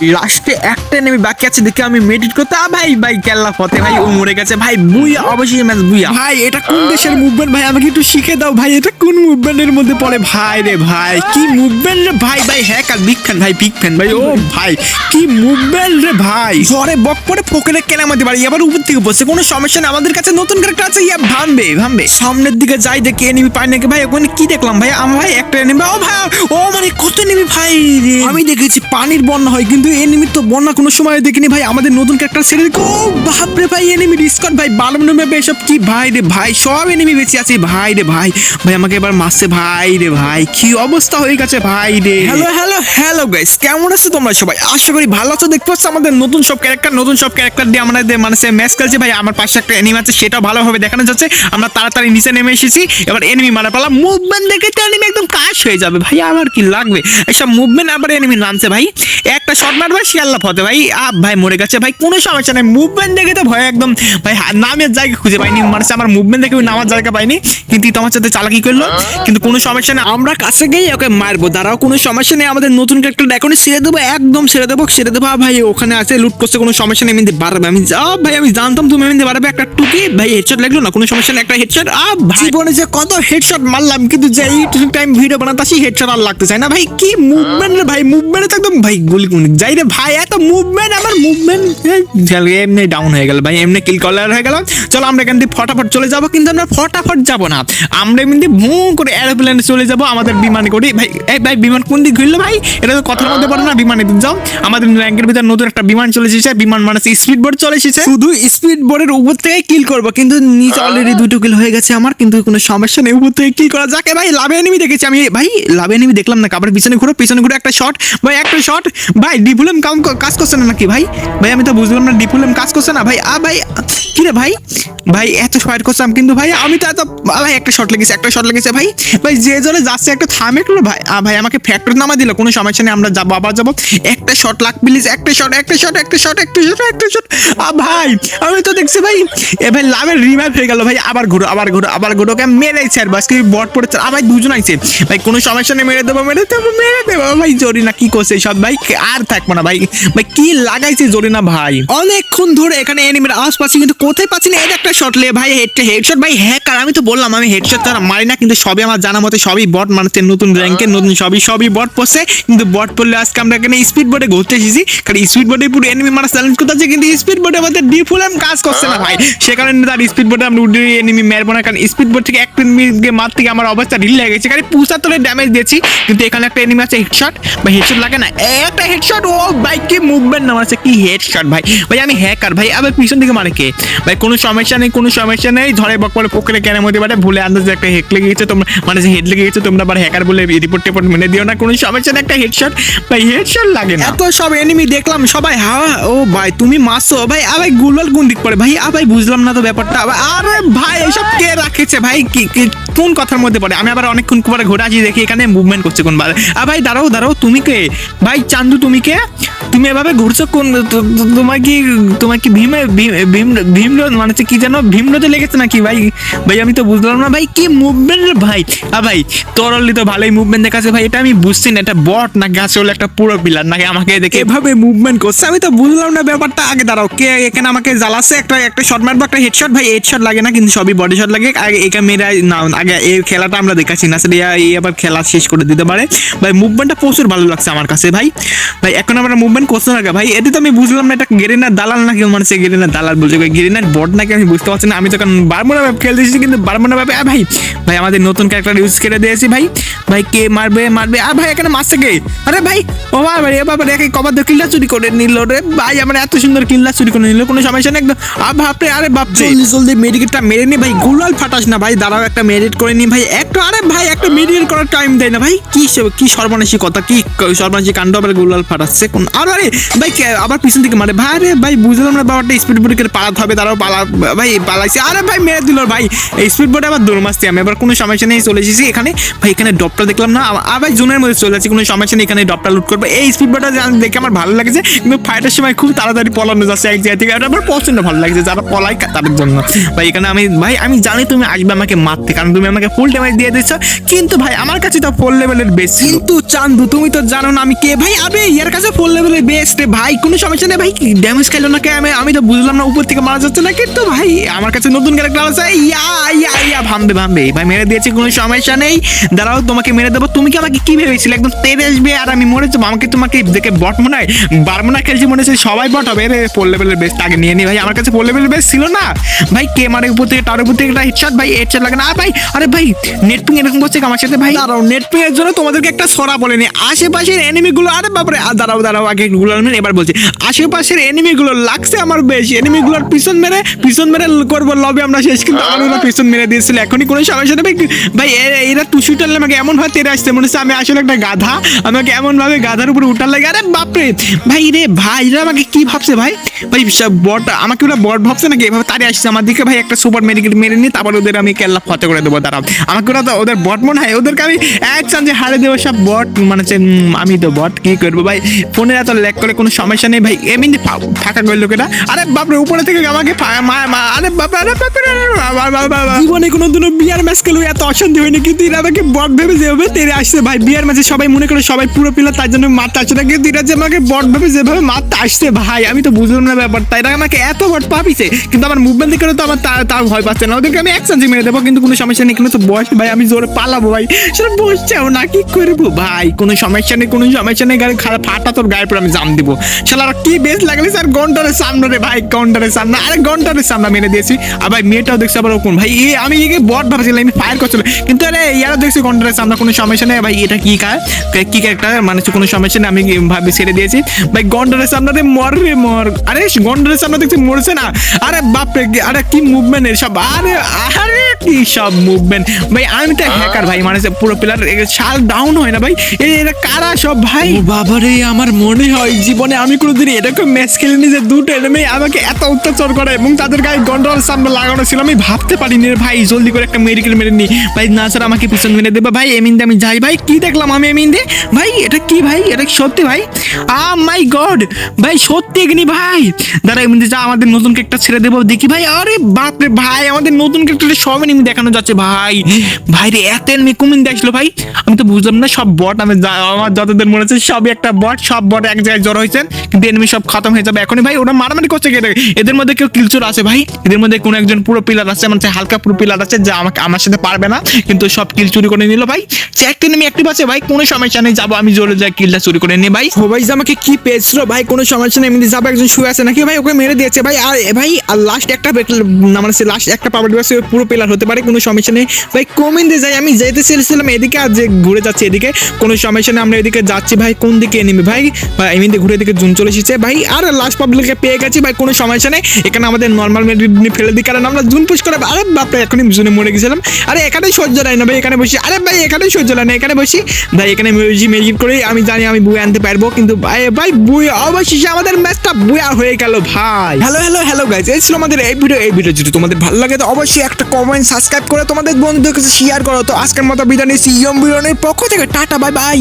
লাস্টে একটা নেমে বাকি আছে দেখে আমি মেডিট করতে ভাই ভাই কেল্লা ফতে ভাই ও মরে গেছে ভাই বুইয়া অবশ্যই ম্যাচ বুইয়া। ভাই এটা কোন দেশের মুভমেন্ট ভাই আমাকে একটু শিখে দাও ভাই এটা কোন মুভমেন্টের মধ্যে পড়ে? ভাই রে ভাই কি মুভমেন্ট রে? ভাই ভাই হ্যাকার বিগ ফ্যান ভাই বিগ ফ্যান ভাই ও ভাই কি মুভমেন্ট রে ভাই? ঝড়ে বক পরে পকেটে কেনা আমাদের বাড়ি আবার উপর থেকে বসে কোনো সমস্যা নেই আমাদের কাছে নতুন ক্যারেক্টার আছে ইয়া ভামবে ভামবে। সামনের দিকে যাই দেখে এনিমি পাই নাকি ভাই ওখানে কি দেখলাম ভাই আমার ভাই একটা এনিমি ও ভাই ও মানে কত এনিমি ভাই রে। আমি দেখেছি পানির বন্যা হয় কিন্তু এনিমি তো বন্যা কোনো সময় দেখিনি ভাই। আমাদের নতুন ক্যারেক্টার দেখো ও বাপরে ভাই এনিমি ডিসকট ভাই বালম ম্যাপে এসব কি? ভাই রে ভাই, সব এনিমি বেঁচে আছে, ভাই রে ভাই। ভাই, আমাকে এবার মারছে, ভাই রে ভাই। কি অবস্থা হয়ে গেছে, ভাই রে। হ্যালো হ্যালো হ্যালো গাইস কেমন আছো তোমরা সবাই? আশা করি ভালো আছো। দেখতে পাচ্ছ আমাদের নতুন সব ক্যারেক্টার নতুন সব ক্যারেক্টার দিয়ে আমাদের মানে সে ম্যাচ খেলছে। ভাই, আমার পাশে একটা এনিমি আছে, সেটাও ভালোভাবে দেখানো যাচ্ছে। আমরা তাড়াতাড়ি নিচে নেমে এসেছি। এবার এনিমি মারা পালা। মুভমেন্ট দেখে তো এনিমি একদম কাশ হয়ে যাবে। ভাই, আমার কি লাগবে? একটা মুভমেন্ট আবার এনিমি নামছে, ভাই। একটা শট মারবে শিয়াল্লা ফতে ভাই আপ ভাই মরে গেছে ভাই কোনো সমস্যা নেই। মুভমেন্ট দেখে তো ভয় একদম ভাই নামের জায়গা খুঁজে পাইনি মানে আমার মুভমেন্ট দেখে নামার জায়গা পাইনি কিন্তু তোমার সাথে চালাকি করল কিন্তু কোনো সমস্যা নেই। আমরা কাছে গিয়ে ওকে মারবো দাঁড়াও কোনো সমস্যা নেই আমাদের নতুন ক্যারেক্টার এখনই ছেড়ে দেবো একদম ছেড়ে দেবো ছেড়ে দেবো ভাই ওখানে আছে লুট করছে কোনো সমস্যা নেই এমনি বাড়বে। আমি যা ভাই আমি জানতাম তুমি এমনি বাড়বে একটা টুকি ভাই হেডশট লাগল না কোনো সমস্যা নেই একটা হেডশট আ ভাই। জীবনে যে কত হেডশট মারলাম কিন্তু যে এই টাইম ভিডিও বানাতে আসি হেডশট আর লাগতে চায় না ভাই কি মুভমেন্ট রে ভাই মুভমেন্ট তো একদম ভাই গুলি গুলি যাই রে ভাই, এত মুভমেন্ট আমার মুভমেন্ট এমনি ডাউন হয়ে গেল ভাই, এমনি কিল কলার হয়ে গেল। চলো, আমরা এখান থেকে ফটাফট চলে যাব, কিন্তু আমরা ফটাফট যাব না। আমরা এমনি ভু করে এরোপ্লেনে চলে যাব, আমাদের বিমানে করি। ভাই ভাই, বিমান কোন দিক ঘুরলো ভাই? এটা তো কথার মধ্যে পড়ে না, বিমানে যাও। আমাদের র্যাঙ্কের ভিতর নতুন একটা বিমান চলে এসেছে, বিমান মানে স্পিড বোর্ড চলে এসেছে। শুধু স্পিড বোর্ডের উপর থেকে কিল করব, কিন্তু নিচে অলরেডি দুটো কিল হয়ে গেছে আমার, কিন্তু কোনো সমস্যা নেই, উপর থেকে কিল করা যাকে। ভাই লাভে এনিমি দেখেছি আমি। ভাই লাভে এনিমি দেখলাম না কাবার পিছনে ঘুরো, পিছনে ঘুরে, একটা শট ভাই, একটা শট ভাই ডিফুলেম কাম কাজ করছে না নাকি ভাই? ভাই, আমি তো বুঝলাম না, ডিফুলেম কাজ করছে না। ভাই, আ, ভাই, কি রে ভাই? ভাই, এত ফাইট করছিলাম কিন্তু ভাই, আমি তো এত ভাই একটা শট লেগেছে, একটা শট লেগেছে ভাই। ভাই, যে জোরে যাচ্ছে, একটা থামে একটু ভাই। ভাই, আমাকে ফ্যাক্টর নামা দিল, কোনো সমস্যা নেই, আমরা যাব, আবার যাব। একটা শট লাগ প্লিজ একটা শট একটা শট একটা শট একটা শট একটা শট আ, ভাই, আমি তো দেখছি ভাই, এ ভাই লাভের রিভাইভ হয়ে গেল ভাই, আবার ঘুরো আবার ঘুরো আবার ঘুরো, ওকে মেরেছে আর বাস কি বট পড়েছে ভাই, দুজন আইছে। ভাই, কোনো সমস্যা নেই, মেরে দেবো মেরে দেবো মেরে দেবো, ভাই, জরি না, কি করছে সব ভাই, আর থাকব না ভাই। ভাই কি লাগাইছে জরি না ভাই? অনেকক্ষণ ধরে এখানে এনিমির পাচ্ছি কিন্তু কোথায় পাচ্ছি না? এটা একটা শট লে ভাই হেড হেডশট ভাই হ্যাকার আমি তো বললাম আমি হেডশট তারা মারি না কিন্তু সবই আমার জানা মতে সবই বট মানে নতুন র্যাঙ্কের নতুন সবই সবই বট পড়ছে কিন্তু বট পড়লে আজকে আমরা এখানে স্পিড বোর্ডে ঘুরতে এসেছি কারণ স্পিড বোর্ডে পুরো এনিমি মারা চ্যালেঞ্জ করতে আছে? কিন্তু স্পিড বোর্ডে আমাদের ডিফুলাম কাজ করছে না ভাই। সে কারণে তার স্পিড বোর্ডে আমরা উঠে এনিমি মারবো না কারণ স্পিড বোর্ড থেকে একটা এনিমিকে মার থেকে আমার অবস্থা ঢিল লেগে গেছে কারণ পুষাত্তরের ড্যামেজ দিয়েছি কিন্তু এখানে একটা এনিমি আছে হেডশট ভাই হেডশট লাগে না একটা হেডশট ও ভাই, কি মুভমেন্ট না আছে, কি হেডশট ভাই। ভাই, আমি হ্যাকার ভাই, আবার পিছন থেকে মানে কে? ভাই, কোনো সমস্যা নেই, কোনো সমস্যা নেই। ধরে বক পরে পোকরে কেন মধ্যে পারে ভুলে আন্দাজে একটা হেড লেগে গেছে তোমরা মানে যে হেড লেগে গেছে তোমরা আবার হ্যাকার বলে রিপোর্ট টিপোর্ট মেনে দিও না, কোনো সমস্যা নেই, একটা হেডশট ভাই হেডশট লাগে না। এত সব এনিমি দেখলাম, সবাই হাওয়া ও ভাই, তুমি মারছো ভাই আ ভাই গুলবাল কোন দিক পড়ে? ভাই আ ভাই বুঝলাম না তো ব্যাপারটা আরে ভাই, এসব কে রাখেছে? ভাই, কি কোন কথার মধ্যে পড়ে? আমি আবার অনেকক্ষণ পরে ঘোরা আছি দেখি এখানে মুভমেন্ট করছে কোন বার আ, ভাই, দাঁড়াও দাঁড়াও, তুমি কে? ভাই, চান্দু, তুমি কে? Yeah. তুমি এভাবে ঘুরছো কোন তোমার কি তোমার কি ভীমে ভীম ভীম ভীম মানে হচ্ছে কি জানো? ভীমরোধে লেগেছে নাকি? ভাই ভাই, আমি তো বুঝলাম না। ভাই, কি মুভমেন্ট ভাই? আ ভাই তোর অলরেডি তো ভালোই মুভমেন্ট দেখাচ্ছে ভাই। এটা আমি বুঝছি না। এটা বট নাকি আসলে একটা পুরো পিলার নাকি আমাকে দেখে? এভাবে মুভমেন্ট করছে। আমি তো বুঝলাম না ব্যাপারটা। আগে দাঁড়াও। কে এখানে আমাকে জ্বালাচ্ছে? একটা একটা শট মারবো, একটা হেডশট ভাই হেডশট লাগে না, কিন্তু সবই বডি শট লাগে। আগে একা মেয়েরা না আগে এই খেলাটা আমরা দেখাচ্ছি না। সেটা এই আবার খেলা শেষ করে দিতে পারে। ভাই মুভমেন্টটা প্রচুর ভালো লাগছে আমার কাছে ভাই। ভাই, এখন আমরা মুভমেন্ট করতে না ভাই, এটা তো আমি বুঝলাম না, এটা গেরিনার দালাল নাকি মানে সে গেরিনার দালাল বলছে গেরিনার বট নাকি আমি বুঝতে পারছি না, আমি তখন বারমোনা ম্যাপ খেলতেছি কিন্তু বারমোনা ম্যাপে ভাই ভাই, আমাদের নতুন ক্যারেক্টার ইউজ করে দিয়েছি, ভাই। ভাই, কে মারবে মারবে? আর ভাই, এখানে মারছে কে? আরে ভাই, ও বাবা বাবা একে কবার দিয়ে কিল্লা চুরি করে নিল রে। ভাই, আমার এত সুন্দর কিল্লা চুরি করে নিল, কোনো সমস্যা নেই একদম। আ বাপরে, আরে বাপ জলদি জলদি মেডিকেটটা মেরে নি ভাই, গুলাল ফাটাস না ভাই। দাঁড়াও, একটা মেডিকেট করে নি ভাই, একটা, আরে ভাই, একটা মেডিকেট করার টাইম দেয় না ভাই। কি কি সর্বনাশী কথা, কি সর্বনাশী কাণ্ড আবার গুলাল ফাটাচ্ছে? কোন, আর, আরে, ভাই আবার পিছন থেকে মারে? ভাই রে ভাই, বুঝলাম না ব্যাপারটা স্পিড বোর্ডে পালাতে হবে, দাঁড়াও, পালা, ভাই, পালাইছে। আরে ভাই, মেরে দিল ভাই। স্পিড বোর্ডে আবার দৌড় মারছি আমি, এবার কোনো সমস্যা নেই, চলে এসেছি এখানে। ভাই, এখানে ডপ ড্রপটা দেখলাম না, আবার জুনের মধ্যে চলে যাচ্ছে, কোনো সমস্যা নেই এখানে ড্রপটা লুট করব। এই স্পিডটা দেখে আমার ভালো লাগছে, কিন্তু ফাইটের সময় খুব তাড়াতাড়ি পলানো যাচ্ছে এক জায়গা থেকে, এটা আমার প্রচণ্ড ভালো লাগছে, যারা পলায় তাদের জন্য। ভাই, এখানে আমি ভাই, আমি জানি তুমি আসবে আমাকে মারতে, কারণ তুমি আমাকে ফুল ড্যামেজ দিয়ে দিচ্ছ, কিন্তু ভাই, আমার কাছে তো ফুল লেভেলের বেশি কিন্তু চান্দু, তুমি তো জানো না আমি কে। ভাই, আবে, ইয়ার কাছে ফুল লেভেলের বেস্ট ভাই, কোনো সমস্যা নেই, ভাই ড্যামেজ খেলো না কে? আমি আমি তো বুঝলাম না, উপর থেকে মারা যাচ্ছে না কিন্তু ভাই, আমার কাছে নতুন ক্যারেক্টার আছে। ইয়া ইয়া ইয়া, ভামবে ভামবে। ভাই, মেরে দিয়েছি, কোনো সমস্যা নেই। দাঁড়াও, তোমাকে মেরে দেবো। তুমি কি আমাকে কি ভেবেছিলে? একদম তেরে আসবে আর আমি মরে যাব। আমাকে তোমাকে দেখে বট মনে হয় বারমোনা খেলছি মনে হচ্ছে সবাই বট হবে। রে ফোর লেভেলের বেস্ট আগে নিয়ে নি ভাই। আমার কাছে ফোর লেভেলের বেস্ট ছিল না। ভাই কে মারে উপর থেকে? তার উপর থেকে একটা হেডশট ভাই হেডশট লাগে না। ভাই আরে ভাই নেট পিং এরকম করছে আমার সাথে ভাই? দাঁড়াও নেট পিং এর জন্য তোমাদেরকে একটা সরা বলেনি আশেপাশের এনিমি গুলো আরে বাপরে আর দাঁড়াও দাঁড়াও আগে গুলো এবার বলছি। আশেপাশের এনিমি গুলো লাগছে আমার বেশ। এনিমি গুলোর পিছন মেরে পিছন মেরে করব লবে আমরা শেষ। কিন্তু আমার পিছন মেরে দিয়েছিল। এখনই কোনো সমস্যা নেই। ভাই ভাই এরা টুসু টানলে আমাকে এমন ভাবে তেরে আসছে, মনে হচ্ছে আমি আসলে একটা গাধা। আমাকে এমন ভাবে গাধার উপরে উঠার লাগে, আরে বাপরে। ভাই রে, ভাই, এরা আমাকে কি ভাবছে ভাই? ভাই বট, আমাকে ওরা বট ভাবছে নাকি? এভাবে তাড়িয়ে আসছে আমার দিকে, ভাই, একটা সুপার মেডিকেল মেরে নিয়ে তারপর ওদের আমি কেল্লা ফতে করে দেবো, দাঁড়াও। আমাকে ওরা তো, ওদের বট মনে হয়, ওদেরকে আমি এক চান্সে হারে দেবো, সব বট। মানে আমি তো বট, কি করব ভাই? ফোনে এত ল্যাক করে কোনো সমস্যা নেই, ভাই, এমনি ফাঁকা করে লোকেরা। আরে বাপরে, উপরে থেকে আমাকে আরে বাপরে আরে বাপরে। জীবনে কোনো দিনও বিয়ার ম্যাচ খেলে এত অশান্তি হয়নি, কিন্তু এরা আমাকে বট ভেবে যেভাবে তেরে আসছে। ভাই, বিয়ার ম্যাচে সবাই মনে করে সবাই পুরো পিলার তার জন্য মারতে আসছে না কিন্তু এরা যে আমাকে বট ভেবে যেভাবে মারতে আসছে, ভাই, আমি তো বুঝলাম না ব্যাপারটা। এরা আমাকে এত বট পাপিছে, কিন্তু আমার মুভমেন্ট দেখে তো আমার তা- তাও ভয় পাচ্ছে না। ওদেরকে আমি এক মেরে দেবো, কিন্তু কোনো সমস্যা নেই, কিন্তু তো বয়স, ভাই, আমি জোরে পালাবো, ভাই। সেটা বসছেও না কি করব, ভাই? কোনো সমস্যা নেই, কোনো সমস্যা নেই গাড়ি খারাপ ফাটা তোর গায়ের পর আমি জাম দিব। শালারা কি বেশ লাগলে স্যার গন্টারের সামনে রে, ভাই গন্টারের সামনে, আরে গন্টারের সামনে মেরে দিয়েছি। আর ভাই, মেয়েটাও দেখছি আবার কোন ভাই, এ, আমি একে বট ভাবছিলাম, আমি ফায়ার করছিল কিন্তু আরে, ইয়ারা দেখছি গন্টারের সামনে কোনো সমস্যা নেই ভাই এটা কি কার? কি ক্যারেক্টার মানে কোনো সমস্যা নেই আমি ভাবি ছেড়ে দিয়েছি। ভাই গন্ডারের সামনে রে মর রে আরে গন্ডারের সামনে দেখছি মরছে না। আরে বাপরে আরে কি মুভমেন্ট এর সব আরে আরে কি সব মুভমেন্ট ভাই আমি তো হ্যাকার ভাই মানে পুরো প্লেয়ার শাল ডাউন হয় না ভাই। এরা কারা সব ভাই? বাবারে আমার মনে হয় জীবনে আমি কোনোদিন এরকম ম্যাচ খেলিনি যে দুটো এনিমি আমাকে এত অত্যাচার করে এবং তাদের গায়ে গন্ডারের সামনে লাগানো ছিল। আমি ভাবতে পারিনি রে ভাই জলদি করে একটা মেডিকেল মেরে নি। ভাই না স্যার আমাকে পিছন মেরে দেবে। ভাই এমিন্দে আমি যাই ভাই। কি দেখলাম আমি এমিন্দে ভাই, এটা কি ভাই? এটা সত্যি ভাই? আ মাই গড ভাই, সত্যি এগনি ভাই? দাঁড়া এমনি যা, আমাদের নতুন কেকটা ছেড়ে দেবো। দেখি ভাই, আরে বাপরে ভাই, আমাদের নতুন কেকটা সব এনিমি দেখানো যাচ্ছে ভাই। ভাই রে, এত এনিমি কুমিন দেখল ভাই? আমি তো বুঝলাম না, সব বট আমি আমার যতদিন মনে হচ্ছে, সবই একটা বট সব বট এক জায়গায় জড়ো হয়েছে কিন্তু এনিমি সব খতম হয়ে যাবে। এখনই ভাই, ওরা মারামারি করছে কে এদের মধ্যে কেউ কিলচুর আছে ভাই? এদের মধ্যে কোনো একজন পুরো পিলার আছে মানে হালকা পুরো পিলার আছে, যে আমাকে, আমার সাথে পারবে না, কিন্তু সব কিল চুরি করে নিল ভাই। চেক এনিমি অ্যাক্টিভ আছে, ভাই। কোনো সমস্যা নেই, যাব আমি জোরে যাই কিলটা চুরি করে নিই ভাই। ভাই, যে আমাকে কি পেয়েছিল, ভাই? কোনো সমস্যা নেই এমনি যাবে, একজন শুয়ে আছে নাকি? ভাই, ওকে মেরে দিয়েছে, ভাই। আর ভাই, আর লাস্ট একটা না মানে লাস্ট একটা পাওয়ার ডিভাইস পুরো পেলার হতে পারে, কোনো সমস্যা নেই। ভাই কমেন দিয়ে যাই, আমি যেতে চেয়েছিলাম এদিকে, আর যে ঘুরে যাচ্ছে এদিকে, কোনো সমস্যা নেই, আমরা এদিকে যাচ্ছি, ভাই। কোন দিকে এনিমি ভাই? ভাই এমনি ঘুরে এদিকে জুন চলে এসেছে, ভাই। আর লাস্ট পাবলিকে পেয়ে গেছি, ভাই, কোনো সমস্যা নেই। এখানে আমাদের নর্মাল মেডিনি ফেলে দিই, কারণ আমরা জুন পুশ করে, আরে বাপরে, এখনই জুনে মরে গেছিলাম। আরে এখানেই সহ্য নাই না, ভাই, এখানে বসে, আরে ভাই এখানেই সহ্য লাগে না এখানে বসি। ভাই, এখানে মিউজিক মিউজিক করে। আমি জানি আমি বুয়ে আনতে পারব, কিন্তু ভাই ভাই, বুয়ে, অবশেষে আমাদের ম্যাচটা বুয়া হয়ে গেল, ভাই। হ্যালো হ্যালো হ্যালো গাইজ এই ছিল আমাদের এই ভিডিও এই ভিডিও যদি তোমাদের ভালো লাগে, তো অবশ্যই একটা কমেন্ট সাবস্ক্রাইব করে তোমাদের বন্ধুদের কাছে শেয়ার করো। তো আজকের মতো বিদায় নিচ্ছি, ইয়ম বিরনের পক্ষ থেকে, টাটা বাই বাই